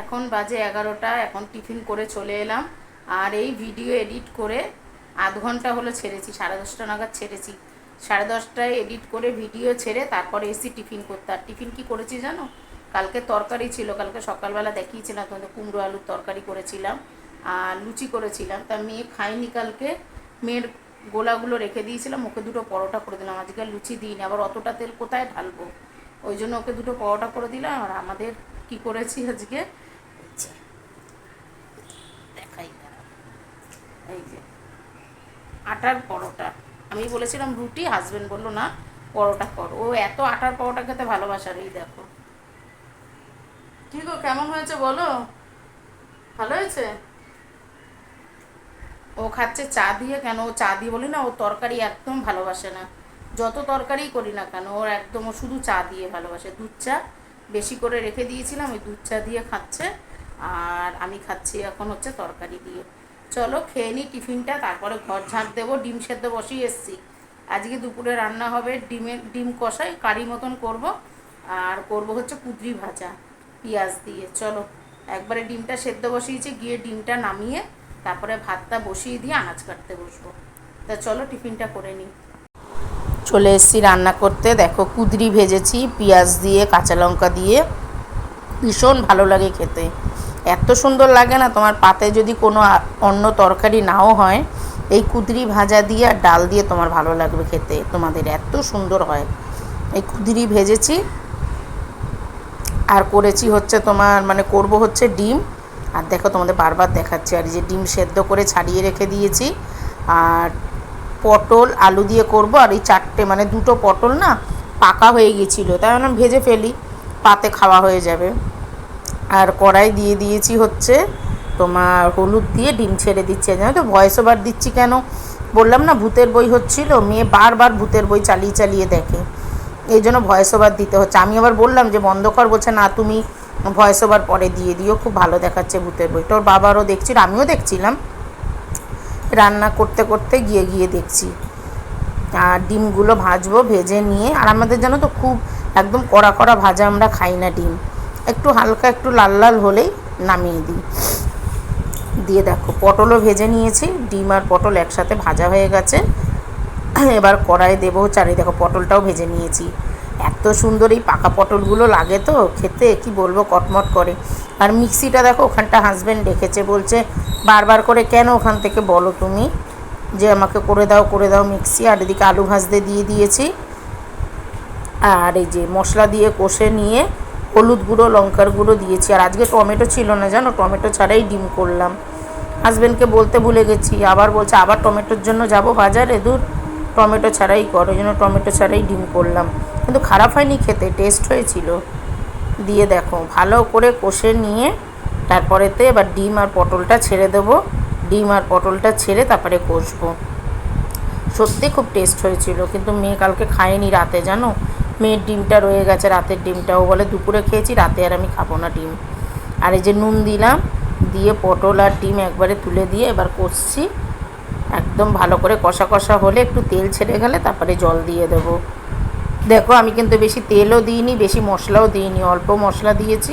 এখন বাজে এগারোটা, এখন টিফিন করে চলে এলাম। আর এই ভিডিও এডিট করে আধ ঘণ্টা হলো ছেড়েছি, সাড়ে দশটা নাগাদ ছেড়েছি। সাড়ে দশটায় এডিট করে ভিডিও ছেড়ে তারপরে এসি টিফিন করতে। আর টিফিন কি করেছি জানো? কালকে তরকারি ছিল, কালকে সকালবেলা দেখিয়েছিলাম তোমাদের, কুমড়ো আলুর তরকারি করেছিলাম, আর লুচি করেছিলাম। তা মেয়ে খায়নি কালকে, মেয়ের গোলাগুলো রেখে দিয়েছিলাম, ওকে দুটো পরোটা করে দিলাম। আজকে লুচি দিইনি, আবার অতটা তেল কোথায় ঢালবো? ওই জন্য ওকে দুটো পরোটা করে দিলাম, আর আমাদের কি করেছি আজকে? দেখাই এই যে আটার পরোটা। আমি বলেছিলাম রুটি হাজবেন্ড বলল না পরোটা কর। ও এত আটার পরোটা খেতে ভালোবাসার এই দেখো। ঠিক ও কেমন হয়েছে বলো? ভালো হয়েছে? ও খাচ্ছে চা দিয়ে কেন? ও চা দিয়ে বলি না ও তরকারি একদম ভালোবাসে না। যত তরকারি করি না কেন ওর একদম ও শুধু চা দিয়ে ভালোবাসে দুধ চা বেশি করে রেখে দিয়েছিলাম, ওই দুধ চা দিয়ে খাচ্ছে। আর আমি খাচ্ছি এখন হচ্ছে তরকারি দিয়ে। চলো খেয়ে নিই টিফিনটা, তারপরে ঘর ঝাঁট দেবো, ডিম সেদ্ধ বসিয়ে এসছি। আজকে দুপুরে রান্না হবে ডিমের, ডিম কষাই, কারি মতন করব। আর করব হচ্ছে কুদরি ভাজা, পেঁয়াজ দিয়ে। চলো, একবারে ডিমটা সেদ্ধ বসিয়েছি, গিয়ে ডিমটা নামিয়ে তারপরে ভাতটা বসিয়ে দিয়ে আনাজ কাটতে বসবো। তা চলো টিফিনটা করে নিই চলে এসেছি রান্না করতে। দেখো কুদরি ভেজেছি, পেঁয়াজ দিয়ে, কাঁচা লঙ্কা দিয়ে। ভীষণ ভালো লাগে খেতে। এত সুন্দর লাগে না তোমার পাতে যদি কোনো অন্য তরকারি নাও হয়, এই কুদরি ভাজা দিয়ে আর ডাল দিয়ে তোমার ভালো লাগবে খেতে। তোমাদের এত সুন্দর হয়। এই কুদরি ভেজেছি। আর করেছি হচ্ছে তোমার মানে করব হচ্ছে ডিম। আর দেখো তোমাদের বারবার দেখাচ্ছি, আর যে ডিম সেদ্ধ করে ছাড়িয়ে রেখে দিয়েছি। আর পটল, আলু দিয়ে করব, আর এই চারটে মানে দুটো পটল না পাকা হয়ে গেছিল। তাই আমি ভেজে ফেলি, পাতে খাওয়া হয়ে যাবে। আর কড়াই দিয়ে দিয়েছি হচ্ছে তোমার হলুদ দিয়ে ডিম ছেড়ে দিচ্ছে। জানো তো ভয়েস ওভার দিচ্ছি কেন? বললাম না, ভূতের বই হচ্ছিল, মেয়ে বারবার ভূতের বই চালিয়ে চালিয়ে দেখে। এই জন্য ভয়েস ওভার দিতে হচ্ছে। আমি আবার বললাম যে, বন্ধ কর, বলছে না, তুমি ভয়েস ওভার পরে দিয়ে দিও, খুব ভালো দেখাচ্ছে ভূতের বইটা ওর বাবারও দেখছিল আমিও দেখছিলাম। রান্না করতে করতে গিয়ে গিয়ে দেখছি। আর ডিমগুলো ভাজবো, ভেজে নিয়ে, আর আমাদের জানো তো খুব একদম কড়া কড়া ভাজা আমরা খাই না ডিম। একটু হালকা একটু লাল লাল হলেই নামিয়ে দিই। দিয়ে দেখো, পটলও ভেজে নিয়েছি, ডিম আর পটল একসাথে ভাজা হয়ে গেছে। এবার কড়াই দেবো চারি দেখো পটলটাও ভেজে নিয়েছি। এত সুন্দর এই পাকা পটলগুলো লাগে তো, খেতে কি বলব কটমট করে। আর মিক্সিটা দেখো, ওখানটা হাজব্যান্ড রেখেছে, বলছে, বারবার করে, কেন ওখান থেকে বলো তুমি? যে আমাকে করে দাও করে দাও মিক্সি। আর এদিকে আলু ভাজতে দিয়ে দিয়েছি। আর এই যে মশলা দিয়ে কষে নিয়ে হলুদ গুঁড়ো, লঙ্কার গুঁড়ো দিয়েছি। আর আজকে টমেটো ছিল না, জানো? টমেটো ছাড়াই ডিম করলাম। হাজব্যান্ডকে বলতে ভুলে গেছি। আবার বলছে, আবার টমেটোর জন্য যাব বাজারে? দূর। টমেটো ছাড়াই কর, ওই জন্য টমেটো ছাড়াই ডিম করলাম। কিন্তু খারাপ হয়নি খেতে টেস্ট হয়েছিল। দিয়ে দেখো, ভালো করে কষে নিয়ে তারপরেতে এবার ডিম আর পটলটা ছেড়ে দেবো। ডিম আর পটলটা ছেড়ে তারপরে কষবো। সত্যি খুব টেস্ট হয়েছিল, কিন্তু মেয়ে কালকে খায়নি রাতে, জানো? মেয়ের ডিমটা রয়ে গেছে রাতের ডিমটাও বলে দুপুরে খেয়েছি, রাতে আর আমি খাব না ডিম। আর এই যে নুন দিলাম, দিয়ে পটল আর ডিম একবারে তুলে দিয়ে এবার কষছি। একদম ভালো করে কষা কষা হলে একটু তেল ছেড়ে গেলে তারপরে জল দিয়ে দেবো। দেখো আমি কিন্তু বেশি তেলও দিইনি, বেশি মশলাও দিইনি, অল্প মশলা দিয়েছি।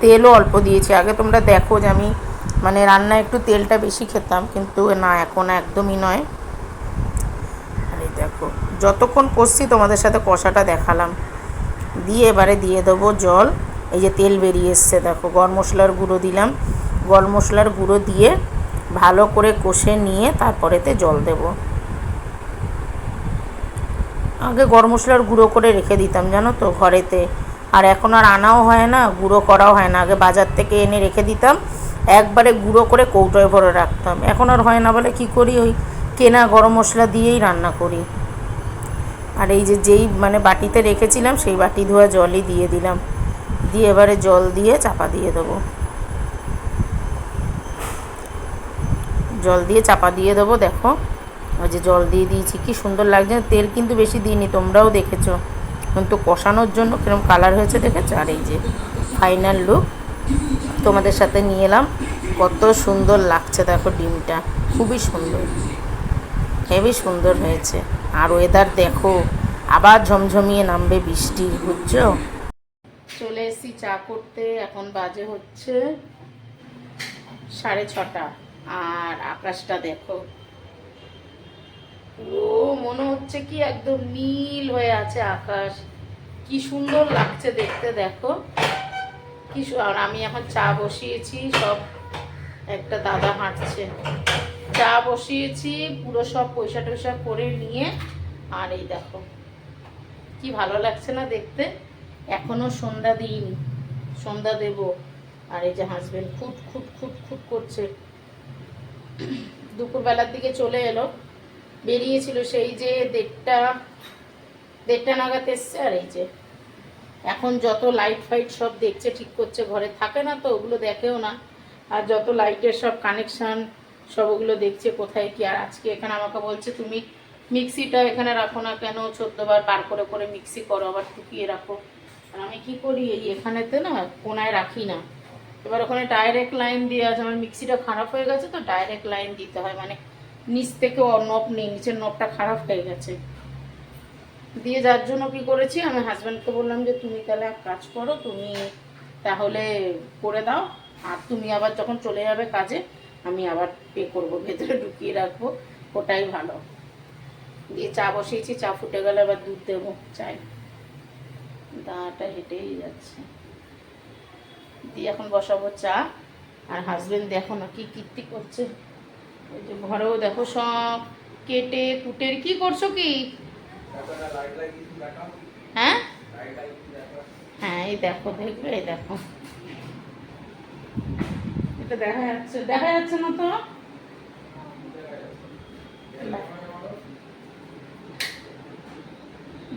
তেলও অল্প দিয়েছি। আগে তোমরা দেখো যে আমি মানে রান্নায় একটু তেলটা বেশি খেতাম, কিন্তু না, এখন একদমই নয়। আরে দেখো, যতক্ষণ কষছি তোমাদের সাথে কষাটা দেখালাম। দিয়ে এবারে দিয়ে দেবো জল। এই যে তেল বেরিয়ে এসছে, দেখো, গরম মশলার গুঁড়ো দিলাম। গরম মশলার গুঁড়ো দিয়ে ভালো করে কষে নিয়ে তারপরেতে জল দেব। আগে গরম মশলার গুঁড়ো করে রেখে দিতাম, জানো তো, ঘরেতে। আর এখন আর আনাও হয় না, গুঁড়ো করাও হয় না। আগে বাজার থেকে এনে রেখে দিতাম, একবারে গুঁড়ো করে কৌটোয় ভরে রাখতাম। এখন আর হয় না বলে কি করি, ওই কেনা গরম মশলা দিয়েই রান্না করি। আর এই যে যেই মানে বাটিতে রেখেছিলাম, সেই বাটি ধোয়া জলই দিয়ে দিলাম। দিয়ে এবারে জল দিয়ে চাপা দিয়ে দেবো। জল দিয়ে চাপা দিয়ে দেবো, দেখো। ওই যে জল দিয়ে দিয়েছি, কি সুন্দর লাগছে। তেল কিন্তু বেশি দিইনি, তোমরাও দেখেছ। কিন্তু কষানোর জন্য কিরম কালার হয়েছে দেখেছ? আর এই যে ফাইনাল লুক তোমাদের সাথে নিয়ে এলাম। কত সুন্দর লাগছে, দেখো ডিমটা। খুবই সুন্দর। হেবি সুন্দর হয়েছে। আর ওয়েদার দেখো, আবার ঝমঝমিয়ে নামবে বৃষ্টি, বুঝছ? চলে এসছি চা করতে, এখন বাজে হচ্ছে সাড়ে ছটা। আর আকাশটা দেখো। ও মনে হচ্ছে কি একদম নীল হয়ে আছে আকাশ। কি সুন্দর লাগছে দেখতে, দেখো। কি আর আমি এখন চা বসিয়েছি, সব একটা দাদা হাঁটছে। চা বসিয়েছি, পুরো সব পয়সা টয়সা করে নিয়ে, আর এই দেখো। কি ভালো লাগছে না দেখতে? এখনও সন্ধ্যা দিইনি, সন্ধ্যা দেব। আর এই যে হাজবেন্ড খুট খুট খুট খুট করছে। দুপুরবেলার দিকে চলে এলো। বেরিয়েছিল সেই যে দেড়টা দেড়টা নাগাদ এসছে আর এই যে। এখন যত লাইট ফাইট সব দেখছে, ঠিক করছে, ঘরে থাকে না তো, ওগুলো দেখেও না। আর যত লাইটের সব কানেকশান সব ওগুলো দেখছে, কোথায় কি আর আজকে এখানে আমাকে বলছে, তুমি মিক্সিটা এখানে রাখো না কেন? চোদ্দবার বার করে করে মিক্সি করো, আবার টুকিয়ে রাখো। আর আমি কি করি, এই এখানেতে না কোনায় রাখি না। এবার ওখানে ডাইরেক্ট লাইন দিয়ে আছে, আমার মিক্সিটা খারাপ হয়ে গেছে তো ডাইরেক্ট লাইন দিতে হয় মানে নিচ থেকে নব নেই, নিচের নবটা খারাপ হয়ে গেছে। দিয়ে যার জন্য কি করেছি, আমি হাজব্যান্ডকে বললাম যে, তুমি তাহলে এক কাজ করো, তুমি তাহলে করে দাও, আর তুমি আবার যখন চলে যাবে কাজে, আমি আবার পে করব, ভেতরে ঢুকিয়ে রাখব, ওটাই ভালো। দিয়ে চা বসিয়েছি, চা ফুটে গেলে আবার দুধ দেবো, চাই। দাঁড়াটা হেঁটেই যাচ্ছে। দিয়ে এখন বসাবো চা। আর হাজবেন্ড দেখো না কি কীর্তি করছে? ওই যে ঘরেও দেখো সব কেটে কুটের কি করছ কি? হ্যাঁ? হ্যাঁ এই দেখো দেখবে এই দেখো। এটা দেখা যাচ্ছে দেখা যাচ্ছে না তো?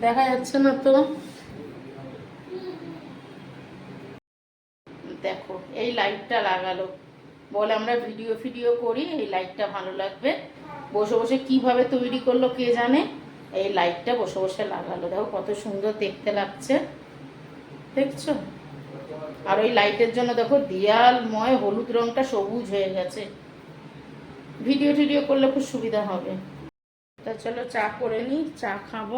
দেখা যাচ্ছে না তো দেখো এই লাইটটা লাগালো। বলে, আমরা ভিডিও ফিডিও করি, এই লাইটটা ভালো লাগবে। বসে বসে কীভাবে তৈরি করল কে জানে? এই লাইটটা বসে বসে লাগালো। দেখো কত সুন্দর দেখতে লাগছে। দেখছ? আর ওই লাইটের জন্য দেখো দেয়ালময় হলুদ রংটা সবুজ হয়ে গেছে। ভিডিও টিডিও করলে খুব সুবিধা হবে। তা চলো চা করে নিই, চা খাব।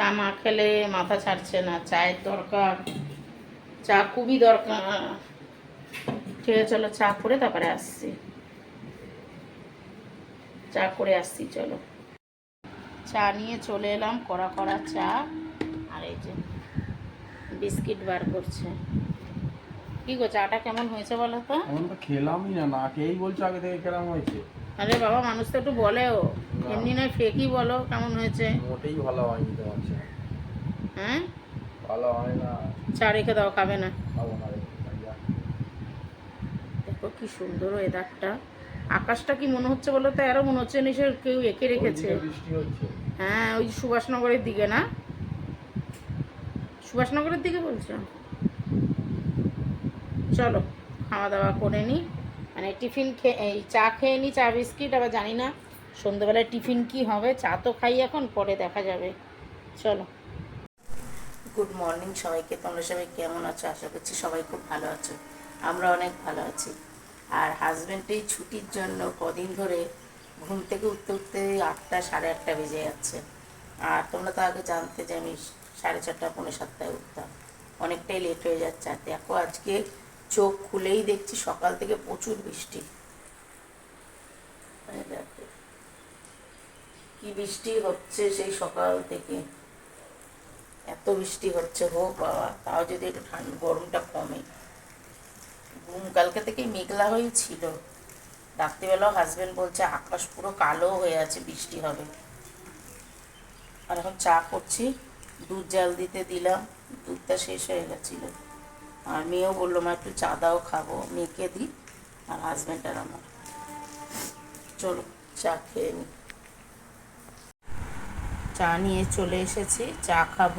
চা মা খেলে মাথা ছাড়ছে না, চায়ের দরকার, চা খুবই দরকার। খেয়ে চলো, চা করে তারপরে আসছি। চা করে আসছি, চলো। চা নিয়ে চলে এলাম, কড়া কড়া চা, আর এই যে বিস্কিট বার করছে। কি গো চাটা কেমন হয়েছে বলো তো? এখন তো খেলামই না না খেয়েই বলছো আগে থেকে কেরাম হয়েছে? আরে বাবা মানুষ তো একটু বলেও। এমনি নয় ফেকই বলো কেমন হয়েছে। মোটেই ভালো হয়নি তোমার চা। হ্যাঁ? ভালো হয় না। চা রেখে দাও খাবে না। খাব না দেখো কি সুন্দর ওয়েদারটা আকাশটা কি মনে হচ্ছে বলো তো? আরও মনে হচ্ছে নিশ্চয় কেউ এঁকে রেখেছে। হ্যাঁ ওই সুভাষনগরের দিকে না? সুভাষনগরের দিকে বলছো? চলো খাওয়া দাওয়া করে নিই মানে টিফিন খেয়ে এই চা খেয়ে নিই চা বিস্কিট, আবার জানি না সন্ধ্যেবেলায় টিফিন কি হবে। চা তো খাই এখন, পরে দেখা যাবে। চলো। গুড মর্নিং সবাইকে, তোমরা সবাই কেমন আছো? আশা করছি সবাই খুব ভালো আছো। আমরা অনেক ভালো আছি। আর হাজব্যান্ড এই ছুটির জন্য কদিন ধরে ঘুম থেকে উঠতে উঠতে আটটা, সাড়ে আটটা বেজে যাচ্ছে। আর তোমরা তো আগে জানতে যে আমি সাড়ে চারটা, পৌনে সাতটায় উঠতাম। অনেকটাই লেট হয়ে যাচ্ছে। আর দেখো আজকে চোখ খুলেই দেখছি সকাল থেকে প্রচুর বৃষ্টি। কি বৃষ্টি হচ্ছে সেই সকাল থেকে? এত বৃষ্টি হচ্ছে হোক বাবা, তাও যদি একটু ঠান্ডা গরমটা কমে। ঘুম কালকে থেকে মেঘলা হয়েই ছিল। রাত্রিবেলাও হাজবেন্ড বলছে, আকাশ পুরো কালো হয়ে আছে, বৃষ্টি হবে। আর এখন চা করছি, দুধ জাল দিতে দিলাম, দুধটা শেষ হয়ে গেছিল। আর মেয়েও বলল, মা, একটু চা দাও, খাব। মেয়েকে দিই আর হাজব্যান্ড আর আমার। চলো, চা খেয়ে নিই চা নিয়ে চলে এসেছি, চা খাব।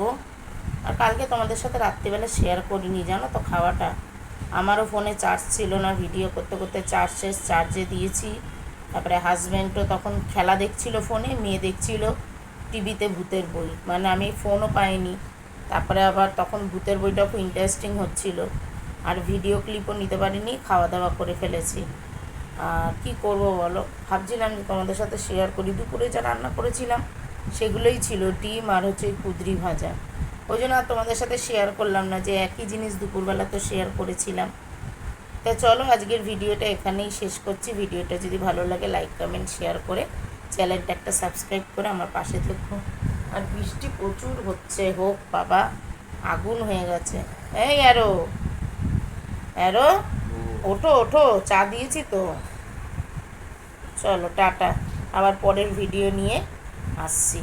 আর কালকে তোমাদের সাথে রাত্রিবেলা শেয়ার করিনি, জানো তো খাওয়াটা। আমারও ফোনে চার্জ ছিল না ভিডিও করতে করতে চার্জ শেষ চার্জে দিয়েছি। তারপরে হাজব্যান্ডও তখন খেলা দেখছিল ফোনে, মেয়ে দেখছিল টিভিতে ভূতের বই। মানে আমি ফোনও পাইনি। তারপরে আবার তখন ভূতের বইটা খুব ইন্টারেস্টিং হচ্ছিল। আর ভিডিও ক্লিপও নিতে পারিনি খাওয়া দাওয়া করে ফেলেছি। আর কী করব বলো? ভাবছিলাম যে তোমাদের সাথে শেয়ার করি। দুপুরে যা রান্না করেছিলাম, সেগুলোই ছিল ডিম আর হচ্ছে কুদরি ভাজা। ওই জন্য আর তোমাদের সাথে শেয়ার করলাম না, যে একই জিনিস দুপুরবেলা তো শেয়ার করেছিলাম। তা চলো, আজকের ভিডিওটা এখানেই শেষ করছি। ভিডিওটা যদি ভালো লাগে লাইক কমেন্ট শেয়ার করে চ্যানেলটা একটা সাবস্ক্রাইব করে আমার পাশে থেকো। আর বৃষ্টি প্রচুর হচ্ছে, হোক বাবা, আগুন হয়ে গেছে। এই অ্যারো অ্যারো, ওঠো ওঠো, চা দিয়েছি তো। চলো, টাটা। আবার পরের ভিডিও নিয়ে আসছি।